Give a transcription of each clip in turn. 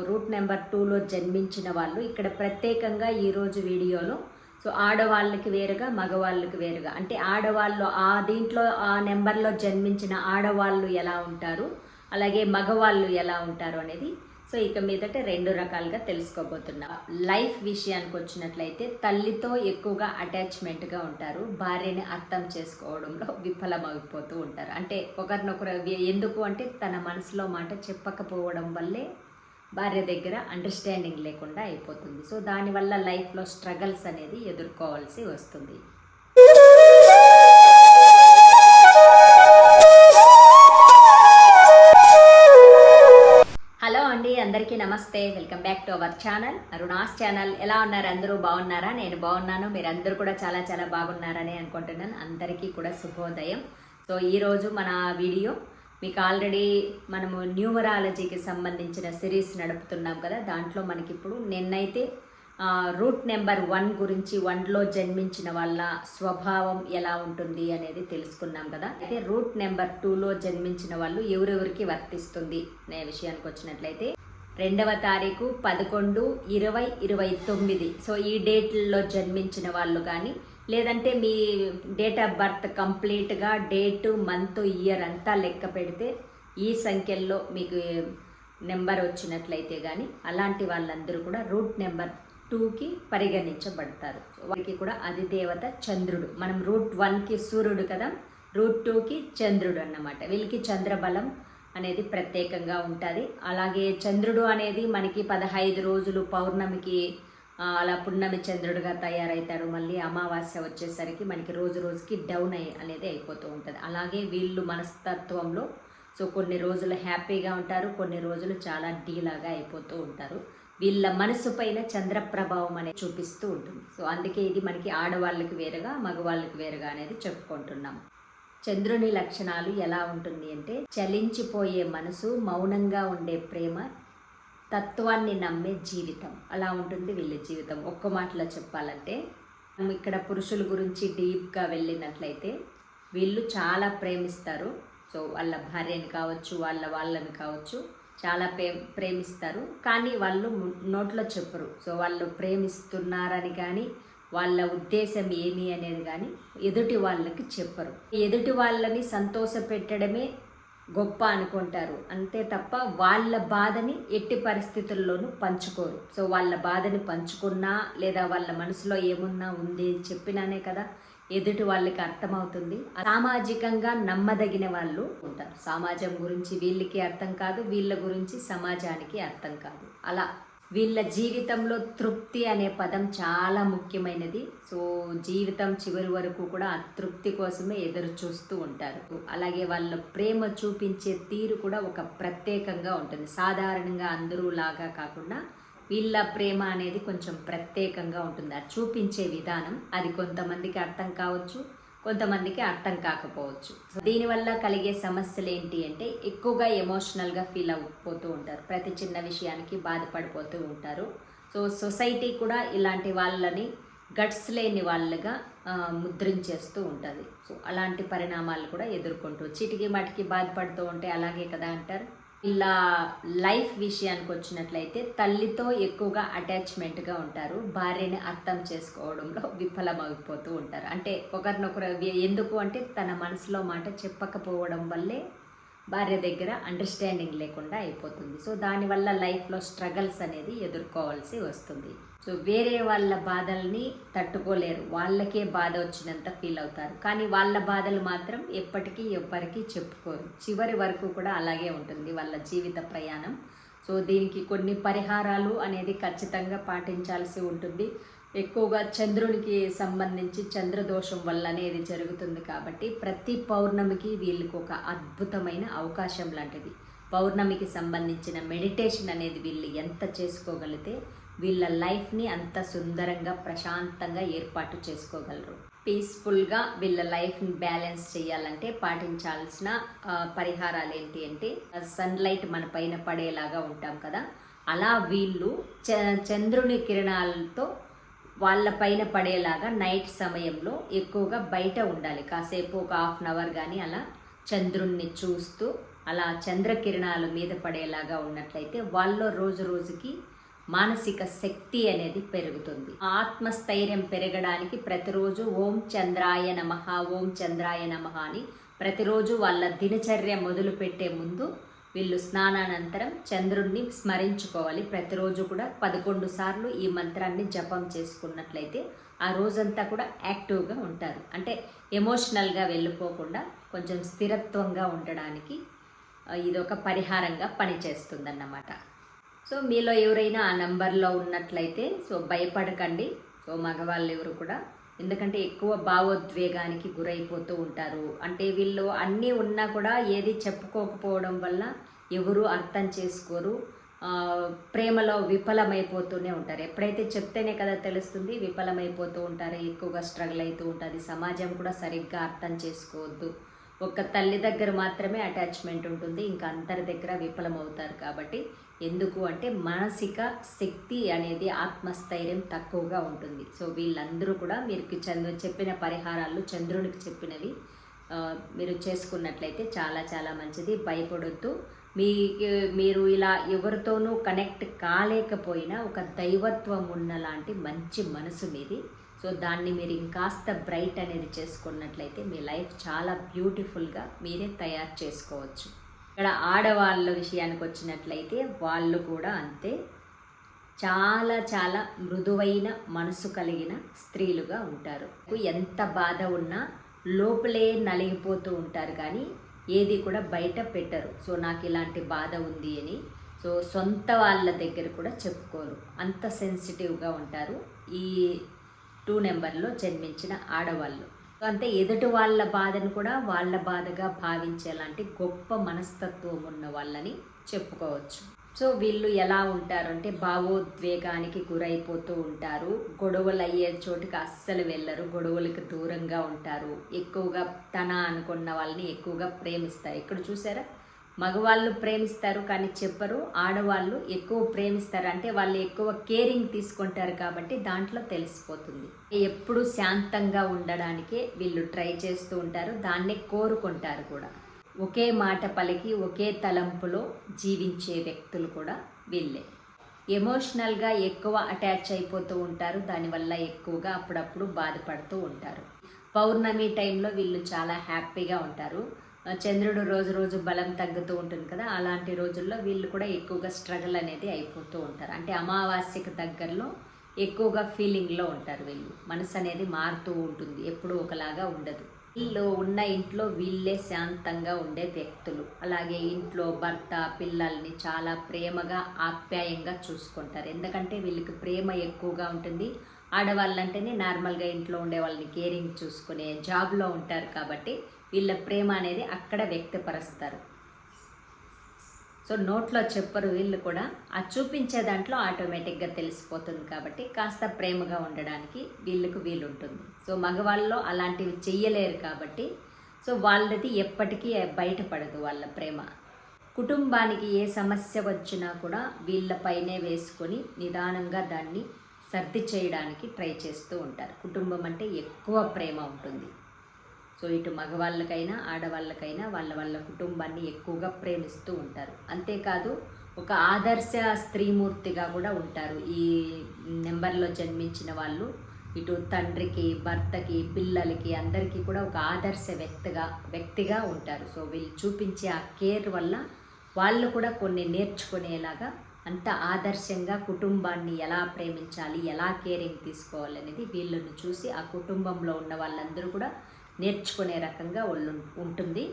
Route number టూలో జన్మించిన వాళ్ళు. ఇక్కడ ప్రత్యేకంగా ఈరోజు వీడియోలో సో ఆడవాళ్ళకి వేరుగా మగవాళ్ళకి వేరుగా. అంటే ఆడవాళ్ళు ఆ దీంట్లో ఆ నెంబర్లో జన్మించిన ఆడవాళ్ళు ఎలా ఉంటారు? అలాగే మగవాళ్ళు ఎలా ఉంటారు అనేది సో ఇక మీదట రెండు రకాలుగా తెలుసుకోబోతున్నా. లైఫ్ విషయానికి వచ్చినట్లయితే తల్లితో ఎక్కువగా అటాచ్మెంట్గా ఉంటారు. భార్యని అర్థం చేసుకోవడంలో విఫలమైపోతూ ఉంటారు. అంటే ఒకరినొకరు ఎందుకు అంటే తన మనసులో మాట చెప్పకపోవడం వల్లే భార్య దగ్గర అండర్స్టాండింగ్ లేకుండా అయిపోతుంది. సో దానివల్ల లైఫ్లో స్ట్రగల్స్ అనేది ఎదుర్కోవాల్సి వస్తుంది. హలో అండి అందరికీ నమస్తే. Welcome back to our channel Aruna's channel ఎలా ఉన్నారు? అందరూ బాగున్నారా? నేను బాగున్నాను. మీరందరూ కూడా చాలా చాలా బాగున్నారని అనుకుంటున్నాను. అందరికీ కూడా శుభోదయం. సో ఈరోజు మన వీడియో మీకు ఆల్రెడీ మనము న్యూమరాలజీకి సంబంధించిన సిరీస్ నడుపుతున్నాం కదా దాంట్లో మనకిప్పుడు నిన్నైతే రూట్ నెంబర్ వన్ గురించి వన్లో జన్మించిన వాళ్ళ స్వభావం ఎలా ఉంటుంది అనేది తెలుసుకున్నాం కదా. అయితే రూట్ నెంబర్ టూలో జన్మించిన వాళ్ళు ఎవరెవరికి వర్తిస్తుంది అనే విషయానికి వచ్చినట్లయితే రెండవ తారీఖు పదకొండు ఇరవై ఇరవై తొమ్మిది. సో ఈ డేట్లలో జన్మించిన వాళ్ళు కానీ లేదంటే మీ డేట్ ఆఫ్ బర్త్ కంప్లీట్గా డేటు మంత్ ఇయర్ అంతా లెక్క పెడితే ఈ సంఖ్యల్లో మీకు నెంబర్ వచ్చినట్లయితే కానీ అలాంటి వాళ్ళందరూ కూడా రూట్ నెంబర్ టూకి పరిగణించబడతారు. వారికి కూడా అధిదేవత చంద్రుడు. మనం రూట్ వన్కి సూర్యుడు కదా రూట్ టూకి చంద్రుడు అన్నమాట. వీళ్ళకి చంద్రబలం అనేది ప్రత్యేకంగా ఉంటుంది. అలాగే చంద్రుడు అనేది మనకి పదహైదు రోజులు పౌర్ణమికి అలా పున్నమి చంద్రుడిగా తయారవుతాడు మళ్ళీ అమావాస్య వచ్చేసరికి మనకి రోజు రోజుకి డౌన్ అయ్యి అనేది అయిపోతూ ఉంటుంది. అలాగే వీళ్ళు మనస్తత్వంలో సో కొన్ని రోజులు హ్యాపీగా ఉంటారు కొన్ని రోజులు చాలా డీలాగా అయిపోతూ ఉంటారు. వీళ్ళ మనసు పైన చంద్ర ప్రభావం అనేది చూపిస్తూ ఉంటుంది. సో అందుకే ఇది మనకి ఆడవాళ్ళకి వేరుగా మగవాళ్ళకి వేరుగా అనేది చెప్పుకుంటున్నాం. చంద్రుని లక్షణాలు ఎలా ఉంటుంది అంటే చలించిపోయే మనసు మౌనంగా ఉండే ప్రేమ తత్వాన్ని నమ్మే జీవితం. అలా ఉంటుంది వీళ్ళ జీవితం. ఒక్క మాటలో చెప్పాలంటే మనం ఇక్కడ పురుషుల గురించి డీప్గా వెళ్ళినట్లయితే వీళ్ళు చాలా ప్రేమిస్తారు. సో వాళ్ళ భార్యని కావచ్చు వాళ్ళ వాళ్ళని కావచ్చు చాలా ప్రే ప్రేమిస్తారు. కానీ వాళ్ళు నోట్లో చెప్పరు. సో వాళ్ళు ప్రేమిస్తున్నారని కానీ వాళ్ళ ఉద్దేశం ఏమి అనేది కానీ ఎదుటి వాళ్ళకి చెప్పరు. ఎదుటి వాళ్ళని సంతోష పెట్టడమే గొప్ప అనుకుంటారు. అంతే తప్ప వాళ్ళ బాధని ఎట్టి పరిస్థితుల్లోనూ పంచుకోరు. సో వాళ్ళ బాధని పంచుకున్నా లేదా వాళ్ళ మనసులో ఏమున్నా ఉంది చెప్పినానే కదా ఎదుటి వాళ్ళకి అర్థమవుతుంది. సామాజికంగా నమ్మదగిన వాళ్ళు ఉంటారు. సమాజం గురించి వీళ్ళకి అర్థం కాదు వీళ్ళ గురించి సమాజానికి అర్థం కాదు. అలా వీళ్ళ జీవితంలో తృప్తి అనే పదం చాలా ముఖ్యమైనది. సో జీవితం చివరి వరకు కూడా ఆ తృప్తి కోసమే ఎదురు చూస్తూ ఉంటారు. అలాగే వాళ్ళ ప్రేమ చూపించే తీరు కూడా ఒక ప్రత్యేకంగా ఉంటుంది. సాధారణంగా అందరూ లాగా కాకుండా వీళ్ళ ప్రేమ అనేది కొంచెం ప్రత్యేకంగా ఉంటుంది. అది చూపించే విధానం. అది కొంతమందికి అర్థం కావచ్చు. కొంతమందికి అర్థం కాకపోవచ్చు. సో దీనివల్ల కలిగే సమస్యలు ఏంటి అంటే ఎక్కువగా ఎమోషనల్గా ఫీల్ అయిపోతూ ఉంటారు. ప్రతి చిన్న విషయానికి బాధపడిపోతూ ఉంటారు. సో సొసైటీ కూడా ఇలాంటి వాళ్ళని గట్స్ లేని వాళ్ళుగా ముద్రించేస్తూ ఉంటుంది. సో అలాంటి పరిణామాలు కూడా ఎదుర్కొంటూ చిటికి మటికి బాధపడుతూ ఉంటే అలాగే కదా అంటారు? ఇలా లైఫ్ విషయానికి వచ్చినట్లయితే తల్లితో ఎక్కువగా అటాచ్మెంట్గా ఉంటారు. భార్యని అర్థం చేసుకోవడంలో విఫలమైపోతూ ఉంటారు. అంటే ఒకరినొకరు ఎందుకు అంటే తన మనసులో మాట చెప్పకపోవడం వల్లే భార్య దగ్గర అండర్స్టాండింగ్ లేకుండా అయిపోతుంది. సో దానివల్ల లైఫ్లో స్ట్రగల్స్ అనేది ఎదుర్కోవాల్సి వస్తుంది. సో వేరే వాళ్ళ బాధల్ని తట్టుకోలేరు. వాళ్ళకే బాధ వచ్చినంత ఫీల్ అవుతారు. కానీ వాళ్ళ బాధలు మాత్రం ఎప్పటికీ ఎవ్వరికీ చెప్పుకోరు. చివరి వరకు కూడా అలాగే ఉంటుంది వాళ్ళ జీవిత ప్రయాణం. సో దీనికి కొన్ని పరిహారాలు అనేది ఖచ్చితంగా పాటించాల్సి ఉంటుంది. ఎక్కువగా చంద్రునికి సంబంధించి చంద్రదోషం వల్ల అనేది జరుగుతుంది కాబట్టి ప్రతి పౌర్ణమికి వీళ్ళకి ఒక అద్భుతమైన అవకాశం లాంటిది. పౌర్ణమికి సంబంధించిన మెడిటేషన్ అనేది వీళ్ళు ఎంత చేసుకోగలిగితే వీళ్ళ లైఫ్ని అంత సుందరంగా ప్రశాంతంగా ఏర్పాటు చేసుకోగలరు. పీస్ఫుల్గా వీళ్ళ లైఫ్ని బ్యాలెన్స్ చేయాలంటే పాటించాల్సిన పరిహారాలు ఏంటి అంటే సన్లైట్ మన పైన పడేలాగా ఉంటాం కదా. అలా వీళ్ళు చ- చంద్రుని కిరణాలతో వాళ్ళ పైన పడేలాగా నైట్ సమయంలో ఎక్కువగా బయట ఉండాలి. కాసేపు ఒక హాఫ్ అన్ అవర్ కానీ అలా చంద్రుణ్ణి చూస్తూ అలా చంద్రకిరణాల మీద పడేలాగా ఉన్నట్లయితే వాళ్ళలో రోజు రోజుకి మానసిక శక్తి అనేది పెరుగుతుంది. ఆత్మస్థైర్యం పెరగడానికి ప్రతిరోజు ఓం చంద్రాయ నమః ఓం చంద్రాయ నమః అని ప్రతిరోజు వాళ్ళ దినచర్య మొదలు పెట్టే ముందు వీళ్ళు స్నానానంతరం చంద్రుణ్ణి స్మరించుకోవాలి. ప్రతిరోజు కూడా పదకొండు సార్లు ఈ మంత్రాన్ని జపం చేసుకున్నట్లయితే ఆ రోజంతా కూడా యాక్టివ్గా ఉంటారు. అంటే ఎమోషనల్గా వెళ్ళిపోకుండా కొంచెం స్థిరత్వంగా ఉండడానికి ఇది ఒక పరిహారంగా పనిచేస్తుందన్నమాట. సో మీలో ఎవరైనా ఆ నెంబర్లో ఉన్నట్లయితే సో భయపడకండి. సో మగవాళ్ళు ఎవరు కూడా ఎందుకంటే ఎక్కువ భావోద్వేగానికి గురైపోతూ ఉంటారు. అంటే వీళ్ళు అన్నీ ఉన్నా కూడా ఏది చెప్పుకోకపోవడం వల్ల ఎవరు అర్థం చేసుకోరు. ప్రేమలో విఫలమైపోతూనే ఉంటారు. ఎప్పుడైతే చెప్తేనే కదా తెలుస్తుంది విఫలమైపోతూ ఉంటారు ఎక్కువగా స్ట్రగుల్ అవుతూ ఉంటుంది సమాజం కూడా సరిగ్గా అర్థం చేసుకోవద్దు. ఒక్క తల్లి దగ్గర మాత్రమే అటాచ్మెంట్ ఉంటుంది. ఇంకా అందరి దగ్గర విఫలమవుతారు కాబట్టి ఎందుకు అంటే మానసిక శక్తి అనేది ఆత్మస్థైర్యం తక్కువగా ఉంటుంది. సో వీళ్ళందరూ కూడా మీరు చంద్ర చెప్పిన పరిహారాలు చంద్రునికి చెప్పినవి మీరు చేసుకున్నట్లయితే చాలా చాలా మంచిది. భయపడొద్దు. మీ మీరు ఇలా ఎవరితోనూ కనెక్ట్ కాలేకపోయినా ఒక దైవత్వం ఉన్న లాంటి మంచి మనసు మీది. సో దాన్ని మీరు ఇంకాస్త బ్రైట్ అనేది చేసుకున్నట్లయితే మీ లైఫ్ చాలా బ్యూటిఫుల్గా మీరే తయారు చేసుకోవచ్చు. ఇక్కడ ఆడవాళ్ళ విషయానికి వచ్చినట్లయితే వాళ్ళు కూడా అంతే. చాలా చాలా మృదువైన మనసు కలిగిన స్త్రీలుగా ఉంటారు. ఎంత బాధ ఉన్నా లోపలే నలిగిపోతూ ఉంటారు కానీ ఏది కూడా బయట పెట్టరు. సో నాకు ఇలాంటి బాధ ఉంది అని. సో సొంత వాళ్ళ దగ్గర కూడా చెప్పుకోరు. అంత సెన్సిటివ్గా ఉంటారు ఈ టూ నెంబర్లో జన్మించిన ఆడవాళ్ళు. అంతే ఎదుటి వాళ్ళ బాధను కూడా వాళ్ళ బాధగా భావించేలాంటి గొప్ప మనస్తత్వం ఉన్న వాళ్ళని చెప్పుకోవచ్చు. సో వీళ్ళు ఎలా ఉంటారు అంటే భావోద్వేగానికి గురైపోతూ ఉంటారు. గొడవలు అయ్యే చోటుకి అస్సలు వెళ్ళరు. గొడవలకు దూరంగా ఉంటారు. ఎక్కువగా తన అనుకున్న వాళ్ళని ఎక్కువగా ప్రేమిస్తారు. ఇక్కడ చూసారా? మగవాళ్ళు ప్రేమిస్తారు కానీ చెప్పరు. ఆడవాళ్ళు ఎక్కువ ప్రేమిస్తారు. అంటే వాళ్ళు ఎక్కువ కేరింగ్ తీసుకుంటారు కాబట్టి దాంట్లో తెలిసిపోతుంది. ఎప్పుడు శాంతంగా ఉండడానికే వీళ్ళు ట్రై చేస్తూ ఉంటారు. దాన్నే కోరుకుంటారు కూడా. ఒకే మాట పలికి ఒకే తలంపులో జీవించే వ్యక్తులు కూడా వీళ్ళే. ఎమోషనల్గా ఎక్కువ అటాచ్ అయిపోతూ ఉంటారు. దానివల్ల ఎక్కువగా అప్పుడప్పుడు బాధపడుతూ ఉంటారు. పౌర్ణమి టైంలో వీళ్ళు చాలా హ్యాపీగా ఉంటారు. చంద్రుడు రోజు రోజు బలం తగ్గుతూ ఉంటుంది కదా అలాంటి రోజుల్లో వీళ్ళు కూడా ఎక్కువగా స్ట్రగుల్ అనేది అయిపోతూ ఉంటారు. అంటే అమావాస్యకు దగ్గరలో ఎక్కువగా ఫీలింగ్లో ఉంటారు వీళ్ళు. మనసు అనేది మారుతూ ఉంటుంది ఎప్పుడూ ఒకలాగా ఉండదు. వీళ్ళు ఉన్న ఇంట్లో వీళ్ళే శాంతంగా ఉండే వ్యక్తులు. అలాగే ఇంట్లో భర్త పిల్లల్ని చాలా ప్రేమగా ఆప్యాయంగా చూసుకుంటారు. ఎందుకంటే వీళ్ళకి ప్రేమ ఎక్కువగా ఉంటుంది. ఆడవాళ్ళంటేనే నార్మల్గా ఇంట్లో ఉండే వాళ్ళని కేరింగ్ చూసుకునే జాబ్లో ఉంటారు కాబట్టి వీళ్ళ ప్రేమ అనేది అక్కడ వ్యక్తపరుస్తారు. సో నోట్లో చెప్పరు వీళ్ళు కూడా. ఆ చూపించే దాంట్లో ఆటోమేటిక్గా తెలిసిపోతుంది కాబట్టి కాస్త ప్రేమగా ఉండడానికి వీళ్ళకు వీలుంటుంది. సో మగవాళ్ళలో అలాంటివి చెయ్యలేరు కాబట్టి. సో వాళ్ళది ఎప్పటికీ బయటపడదు వాళ్ళ ప్రేమ. కుటుంబానికి ఏ సమస్య వచ్చినా కూడా వీళ్ళపైనే వేసుకొని నిదానంగా దాన్ని సర్ది చేయడానికి ట్రై చేస్తూ ఉంటారు. కుటుంబం అంటే ఎక్కువ ప్రేమ ఉంటుంది. సో ఇటు మగవాళ్ళకైనా ఆడవాళ్ళకైనా వాళ్ళ వాళ్ళ కుటుంబాన్ని ఎక్కువగా ప్రేమిస్తూ ఉంటారు. అంతేకాదు ఒక ఆదర్శ స్త్రీమూర్తిగా కూడా ఉంటారు. ఈ నెంబర్లో జన్మించిన వాళ్ళు ఇటు తండ్రికి భర్తకి పిల్లలకి అందరికీ కూడా ఒక ఆదర్శ వ్యక్తిగా వ్యక్తిగా ఉంటారు. సో వీళ్ళు చూపించే ఆ కేర్ వల్ల వాళ్ళు కూడా కొన్ని నేర్చుకునేలాగా అంత ఆదర్శంగా కుటుంబాన్ని ఎలా ప్రేమించాలి ఎలా కేరింగ్ తీసుకోవాలనేది వీళ్ళను చూసి ఆ కుటుంబంలో ఉన్న వాళ్ళందరూ కూడా నేర్చుకునే రకంగా ఒళ్ళు ఉంటుంది.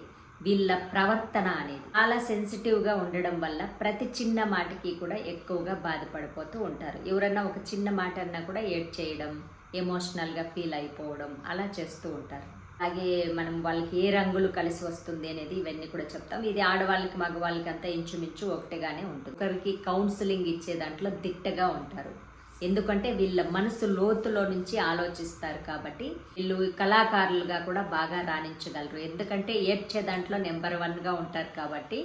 వీళ్ళ ప్రవర్తన అనేది చాలా సెన్సిటివ్గా ఉండడం వల్ల ప్రతి చిన్న మాటకి కూడా ఎక్కువగా బాధపడిపోతూ ఉంటారు. ఎవరన్నా ఒక చిన్న మాట అన్నా కూడా ఏడ్ చేయడం ఎమోషనల్గా ఫీల్ అయిపోవడం అలా చేస్తూ ఉంటారు. అలాగే మనం వాళ్ళకి ఏ రంగులు కలిసి వస్తుంది అనేది ఇవన్నీ కూడా చెప్తాం. ఇది ఆడవాళ్ళకి మగవాళ్ళకి అంతా ఇంచుమించు ఒకటిగానే ఉంటుంది. ఒకరికి కౌన్సిలింగ్ ఇచ్చే దాంట్లో దిట్టగా ఉంటారు. ఎందుకంటే వీళ్ళ మనసు లోతులో నుంచి ఆలోచిస్తారు కాబట్టి వీళ్ళు కళాకారులుగా కూడా బాగా రాణించగలరు. ఎందుకంటే ఏడ్చే దాంట్లో నెంబర్ వన్గా ఉంటారు కాబట్టి.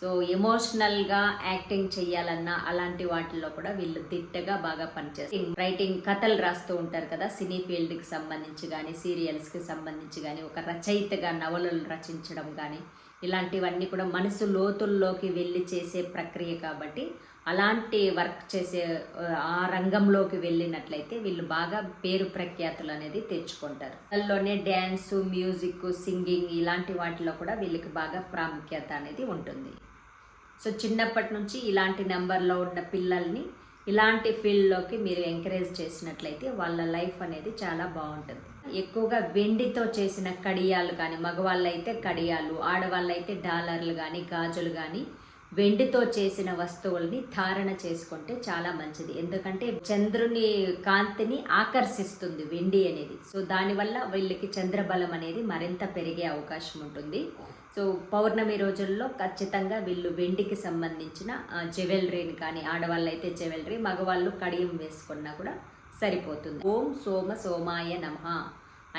సో ఎమోషనల్గా యాక్టింగ్ చేయాలన్నా అలాంటి వాటిల్లో కూడా వీళ్ళు దిట్టగా బాగా పనిచేస్తారు. రైటింగ్ కథలు రాస్తూ ఉంటారు కదా సినీ ఫీల్డ్కి సంబంధించి కానీ సీరియల్స్కి సంబంధించి కానీ ఒక రచయితగా నవలలు రచించడం కానీ ఇలాంటివన్నీ కూడా మనసు లోతుల్లోకి వెళ్ళి చేసే ప్రక్రియ కాబట్టి అలాంటి వర్క్ చేసే ఆ, రంగంలోకి వెళ్ళినట్లయితే వీళ్ళు బాగా పేరు ప్రఖ్యాతులు అనేది తెచ్చుకుంటారు. అందులోనే డ్యాన్సు మ్యూజిక్ సింగింగ్ ఇలాంటి వాటిలో కూడా వీళ్ళకి బాగా ప్రాముఖ్యత అనేది ఉంటుంది. సో చిన్నప్పటి నుంచి ఇలాంటి నెంబర్లో ఉన్న పిల్లల్ని ఇలాంటి ఫీల్డ్లోకి మీరు ఎంకరేజ్ చేసినట్లయితే వాళ్ళ లైఫ్ అనేది చాలా బాగుంటుంది. ఎక్కువగా వెండితో చేసిన కడియాలు కానీ మగవాళ్ళు అయితే కడియాలు ఆడవాళ్ళు అయితే డాలర్లు కానీ గాజులు కానీ వెండితో చేసిన వస్తువుల్ని ధారణ చేసుకుంటే చాలా మంచిది. ఎందుకంటే చంద్రుని కాంతిని ఆకర్షిస్తుంది వెండి అనేది. సో దానివల్ల వీళ్ళకి చంద్రబలం అనేది మరింత పెరిగే అవకాశం ఉంటుంది. సో పౌర్ణమి రోజుల్లో ఖచ్చితంగా వీళ్ళు వెండికి సంబంధించిన జ్యువెలరీని కానీ ఆడవాళ్ళు అయితే జ్యువెలరీ మగవాళ్ళు కడియం వేసుకున్నా కూడా సరిపోతుంది. ఓం సోమ సోమాయ నమ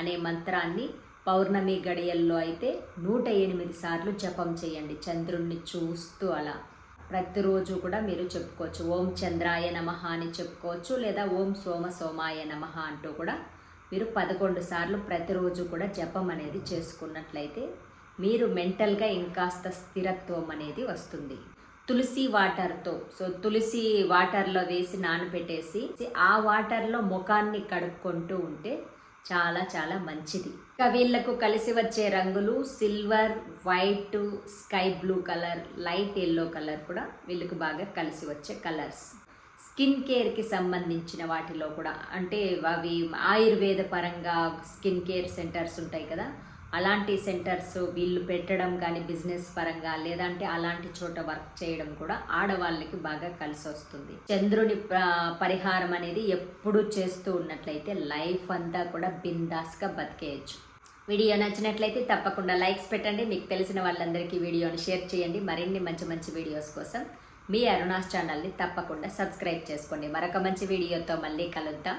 అనే మంత్రాన్ని పౌర్ణమి గడియల్లో అయితే నూట ఎనిమిది సార్లు జపం చేయండి. చంద్రుణ్ణి చూస్తూ అలా. ప్రతిరోజు కూడా మీరు చెప్పుకోవచ్చు. ఓం చంద్రాయ నమః అని చెప్పుకోవచ్చు లేదా ఓం సోమ సోమాయ నమః అంటూ కూడా మీరు పదకొండు సార్లు ప్రతిరోజు కూడా జపం అనేది చేసుకున్నట్లయితే మీరు మెంటల్గా ఇంకాస్త స్థిరత్వం అనేది వస్తుంది. తులసి వాటర్తో సో తులసి వాటర్లో వేసి నానబెట్టేసి ఆ వాటర్లో ముఖాన్ని కడుక్కుంటూ ఉంటే చాలా చాలా మంచిది. ఇంకా వీళ్ళకు కలిసి వచ్చే రంగులు silver white sky blue colour light yellow colour కూడా వీళ్ళకు బాగా కలిసి వచ్చే కలర్స్. స్కిన్ కేర్కి సంబంధించిన వాటిలో కూడా అంటే అవి ఆయుర్వేద పరంగా స్కిన్ కేర్ సెంటర్స్ ఉంటాయి కదా అలాంటి సెంటర్స్ వీళ్ళు పెట్టడం కానీ బిజినెస్ పరంగా లేదంటే అలాంటి చోట వర్క్ చేయడం కూడా ఆడవాళ్ళకి బాగా కలిసి వస్తుంది. చంద్రుని పరిహారం అనేది ఎప్పుడు చేస్తూ ఉన్నట్లయితే లైఫ్ అంతా కూడా బిందాస్గా బతికేయచ్చు. వీడియో నచ్చినట్లయితే తప్పకుండా లైక్స్ పెట్టండి. మీకు తెలిసిన వాళ్ళందరికీ వీడియోని షేర్ చేయండి. మరిన్ని మంచి మంచి వీడియోస్ కోసం మీ అరుణాస్ ఛానల్ని తప్పకుండా సబ్స్క్రైబ్ చేసుకోండి. మరొక మంచి వీడియోతో మళ్ళీ కలుద్దాం.